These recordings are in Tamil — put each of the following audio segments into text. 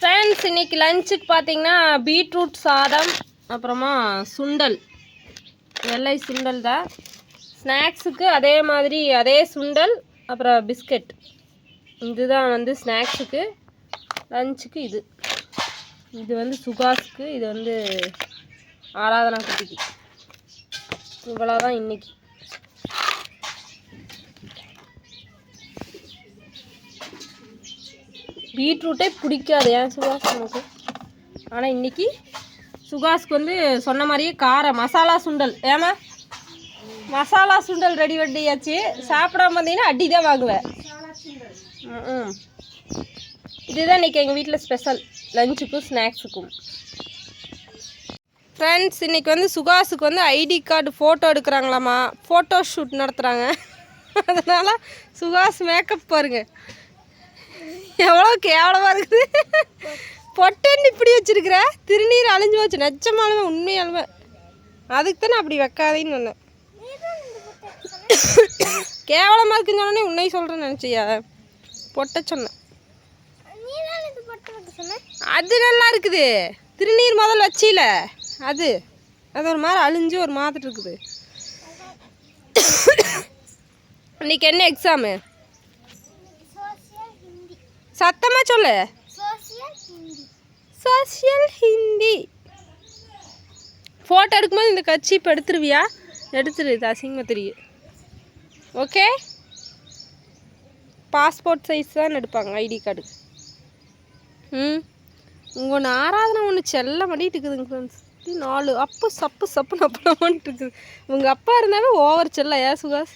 ஃப்ரெண்ட்ஸ் இன்னைக்கு லஞ்சுக்கு பார்த்தீங்கன்னா பீட்ரூட் சாதம் அப்புறமா சுண்டல். வெள்ளை சுண்டல் தான். ஸ்நாக்ஸுக்கு அதே மாதிரி அதே சுண்டல் அப்புறம் பிஸ்கட் இதுதான் வந்து ஸ்நாக்ஸுக்கு லஞ்சுக்கு இது. இது வந்து சுகாஸுக்கு இது வந்து ஆராதனா குட்டிக்கு. இவ்வளோதான் இன்னைக்கு. பீட்ரூட்டே பிடிக்காது. ஏன் சுகாஸ் நமக்கு? ஆனால் இன்னைக்கு சுகாஸ்க்கு வந்து சொன்ன மாதிரியே கார மசாலா சுண்டல். ஏமா மசாலா சுண்டல் ரெடி பண்ணியாச்சு. சாப்பிடாம வந்தீங்கன்னா அடி தான் வாங்குவேன். ம் இதுதான் இன்னைக்கு எங்கள் வீட்டில் ஸ்பெஷல் லஞ்சுக்கும் ஸ்நாக்ஸுக்கும் ஃப்ரெண்ட்ஸ் இன்றைக்கி வந்து சுகாஸுக்கு வந்து ஐடி கார்டு ஃபோட்டோ எடுக்கிறாங்களாமா ஃபோட்டோ ஷூட் நடத்துகிறாங்க அதனால் சுகாஸ் மேக்கப் பாருங்கள் எவ்வளோ கேவலமாக இருக்குது. பொட்டன்னு இப்படி வச்சிருக்கிற? திருநீர் அழிஞ்சு போச்சு. நச்சமாலுமே உண்மையாலுமே அதுக்கு தானே அப்படி வைக்காதேன்னு சொன்னேன். கேவலமாக இருக்குன்னு சொன்னோடனே உன்னை சொல்கிறேன்னு நினச்சியா? பொட்ட சொன்னேன். அது நல்லா இருக்குது. திருநீர் முதல் வச்சில அது. அது ஒரு மாதிரி அழிஞ்சு ஒரு மாதிரி இருக்குது. இன்னைக்கு என்ன எக்ஸாமு சத்தமாக சொல்லு. சோசியல் ஹிந்தி ஃபோட்டோ எடுக்கும்போது இந்த கட்சி இப்போ எடுத்துருவியா? எடுத்துரு இது அசிங்கமாக தெரியும் ஓகே பாஸ்போர்ட் சைஸ் தான் எடுப்பாங்க ஐடி கார்டு ம்? உங்கள் ஒன்று ஆராதனை ஒன்று செல்ல மாட்டிட்டு இருக்குதுங்க ஃப்ரெண்ட்ஸ் நாலு அப்பு சப்பு சப்புன்னு அப்படமான்ட்டு இருக்குது. உங்கள் அப்பா இருந்தாவே ஓவர் செல்ல ஏன் சுகாஸ்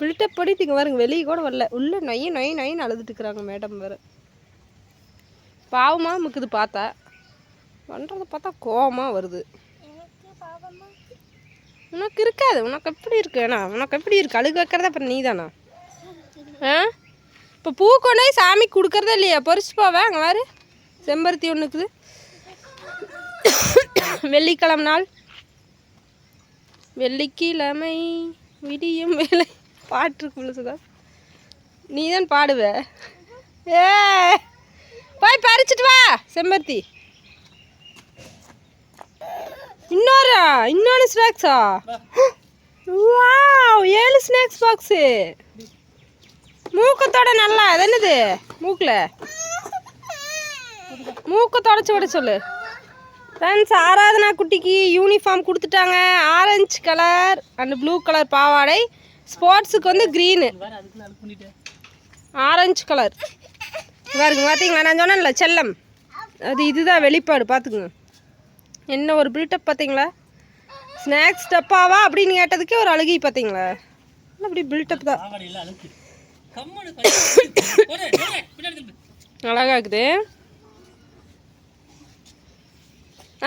பில்டப் பண்ணிட்டு இங்கே பாருங்க வெளியே கூட வரல. உள்ளே நொய் நொய் நொயின்னு அழுதுட்டு இருக்கிறாங்க மேடம் வேறு. பாவமாக முக்குது பார்த்தா. பண்ணுறத பார்த்தா கோவமாக வருது. உனக்கு இருக்காது. உனக்கு எப்படி இருக்கு? ஏன்னா உனக்கு எப்படி இருக்கு? அழுக வைக்கிறத அப்புறம் நீ தானா ஆ? இப்போ பூ கொண்டு போய் சாமிக்கு கொடுக்கறதே இல்லையா? பறிச்சு போவே அங்கே வேறு செம்பருத்தி ஒன்று இருக்குது. வெள்ளிக்கிழமை நாள். வெள்ளிக்கிழமை விடியும் வேலை பாட்டு சுதா நீ தான் பாடுவ. ஏ போய் பறிச்சிட்டு வா செம்பருத்தி. இன்னொரு இன்னொன்று ஸ்நாக்ஸா வா ஏழு ஸ்நாக்ஸ் பாக்ஸு மூக்கத்தோட நல்லா அது என்னது? மூக்கில்? மூக்கை தொடச்சி விட சொல்லு. ஃப்ரெண்ட்ஸ் ஆராதனா குட்டிக்கு யூனிஃபார்ம் கொடுத்துட்டாங்க. Orange colour and blue colour பாவாடை. ஸ்போர்ட்ஸுக்கு வந்து க்ரீனு. Orange colour. பாருங்க பார்த்தீங்களா நான் சொன்னேன்ல செல்லம். அது இதுதான் வெளிப்பாடு பார்த்துக்குங்க என்ன ஒரு பில்டப் பார்த்தீங்களா ஸ்நாக்ஸ் டப்பாவா அப்படின்னு கேட்டதுக்கே ஒரு அழுகி பார்த்தீங்களா அப்படி பில்டப் தான்? அழகா இருக்குது.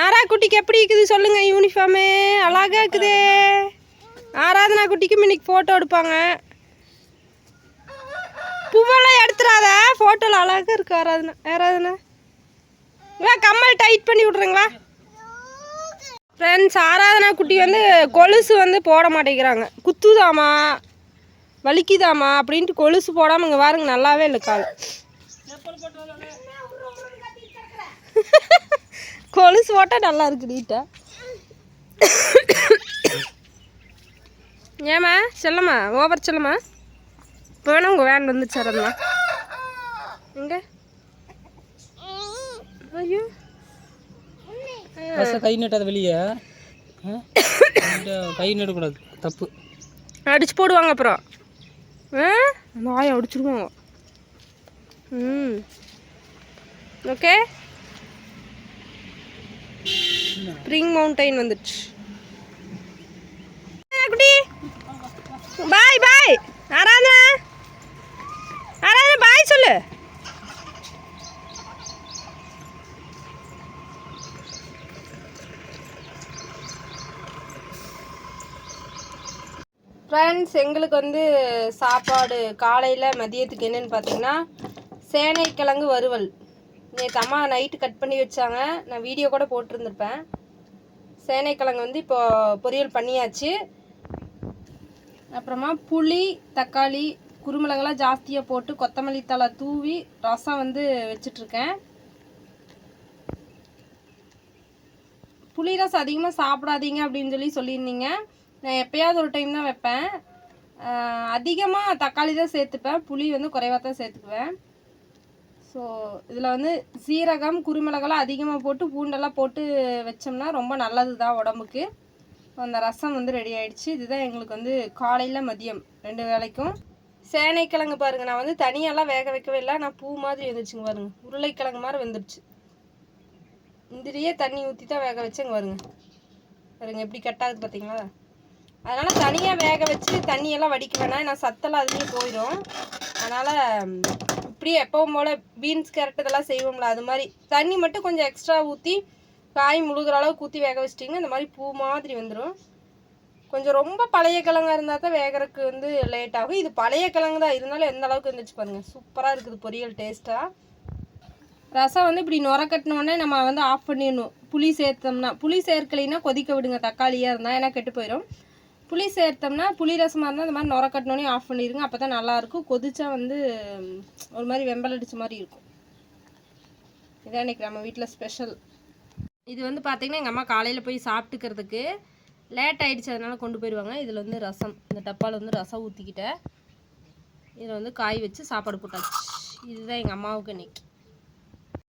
ஆரா குட்டிக்கு எப்படி இருக்குது சொல்லுங்க யூனிஃபார்மு அழகா இருக்குது. ஆராதனா குட்டிக்கும் இன்னைக்கு ஃபோட்டோ எடுப்பாங்க. பூவெல்லாம் எடுத்துடாத ஃபோட்டோவில் அழகாக இருக்கு ஆராதனா ஆராதனா. வா கம்மல் டைட் பண்ணி விட்றீங்களா ஃப்ரெண்ட்ஸ் ஆராதனா குட்டி வந்து கொலுசு வந்து போட மாட்டேங்கிறாங்க. குத்துதாமா வலிக்குதாமா அப்படின்ட்டு கொலுசு போடாமல் இங்கே பாருங்க நல்லாவே இல்லை கால். கொலுசு போட்டால் நல்லா இருக்கு வீட்டை ஏம்மா செல்லம்மா ஓவர் செல்லம்மா. இப்போ வேணா உங்கள் வேன் வந்துச்சு அதெல்லாம் எங்க ஐயோ. கை நீட்டாத வெளியே. கை நீட்டக்கூடாது. தப்பு. அடிச்சு போடுவாங்க அப்புறம். ஆ? அந்த ஆயை அடிச்சிருவாங்க ம். ஓகே. ஸ்ப்ரிங் மவுண்டைன் வந்துடுச்சு குட்டி பாய் பாய். ஆராதனா ஆராதனா பாய் சொல்லு. ஃப்ரெண்ட்ஸ் எங்களுக்கு வந்து சாப்பாடு காலையில் மதியத்துக்கு என்னென்னு பார்த்தீங்கன்னா சேனைக்கிழங்கு வறுவல். நேற்று அம்மா நைட்டு கட் பண்ணி வச்சாங்க. நான் வீடியோ கூட போட்டிருந்துருப்பேன். சேனைக்கிழங்கு வந்து இப்போ பொரியல் பண்ணியாச்சு. அப்புறமா புளி தக்காளி குருமிளகெல்லாம் ஜாஸ்தியாக போட்டு கொத்தமல்லி தலை தூவி ரசம் வந்து வச்சிட்ருக்கேன். புளி ரசம் அதிகமாக சாப்பிடாதீங்க அப்படின்னு சொல்லி சொல்லியிருந்தீங்க. நான் எப்போயாவது ஒரு டைம் தான் வைப்பேன். அதிகமாக தக்காளி தான் சேர்த்துப்பேன். புளி வந்து குறைவாக தான் சேர்த்துக்குவேன். ஸோ இதில் வந்து சீரகம் குருமிளகெல்லாம் அதிகமாக போட்டு பூண்டெல்லாம் போட்டு வச்சோம்னா ரொம்ப நல்லது தான் உடம்புக்கு. அந்த ரசம் வந்து ரெடி ஆகிடுச்சு இதுதான் எங்களுக்கு வந்து காலையில் மதியம் ரெண்டு வேளைக்கும். சேனைக்கிழங்கு பாருங்க. நான் வந்து தனியெல்லாம் வேக வைக்கவே இல்லை. நான் பூ மாதிரி வந்துருச்சுங்க பாருங்கள் உருளைக்கிழங்கு மாதிரி வந்துடுச்சு இந்திரியே தண்ணி ஊற்றி தான் வேக வச்சேங்க பாருங்க. பாருங்க எப்படி கட்டாகுது பார்த்தீங்களா? அதனால் தனியாக வேக வச்சு தண்ணியெல்லாம் வடிக்க வேணாம். நான் சத்தெல்லாம் அதுலேயே போயிடும். அதனால் இப்படியே எப்பவும் போல் பீன்ஸ் கேரட் இதெல்லாம் செய்வோம்ல அது மாதிரி தண்ணி மட்டும் கொஞ்சம் எக்ஸ்ட்ரா ஊற்றி காய் முழுகிற அளவுக்கு ஊற்றி வேக வச்சிட்டிங்கன்னா இந்த மாதிரி பூ மாதிரி வந்துடும் கொஞ்சம் ரொம்ப பழைய கிழங்கா இருந்தால் தான் வேகிறதுக்கு வந்து லேட் ஆகும். இது பழைய கிழங்கு தான். இருந்தாலும் எந்த அளவுக்கு இருந்துச்சு பாருங்கள் சூப்பராக இருக்குது பொரியல் டேஸ்ட்டாக ரசம் வந்து இப்படி நுர கட்டினோடனே நம்ம வந்து ஆஃப் பண்ணிடணும். புளி சேர்த்தோம்னா புளி சேர்க்கலைன்னா கொதிக்க விடுங்க. தக்காளியாக இருந்தால் ஏன்னா கெட்டு போயிடும் புளி சேர்த்தோம்னா புளி ரசமாக இருந்தால் இந்த மாதிரி நுர கட்டினோடனே ஆஃப் பண்ணிடுங்க. அப்போ தான் நல்லாயிருக்கும் கொதிச்சா வந்து ஒரு மாதிரி வெம்பல் அடித்த மாதிரி இருக்கும். இதான் இன்றைக்கி நம்ம வீட்டில் ஸ்பெஷல் இது வந்து பார்த்திங்கன்னா எங்கள் அம்மா காலையில் போய் சாப்பிட்டுக்கிறதுக்கு லேட் ஆகிடுச்சு அதனால் கொண்டு போயிடுவாங்க இதில் வந்து ரசம். இந்த டப்பாவில் வந்து ரசம் ஊற்றிக்கிட்டேன் இதில் வந்து காய் வச்சு சாப்பாடு போட்டாச்சு. இதுதான் எங்கள் அம்மாவுக்கு இன்றைக்கி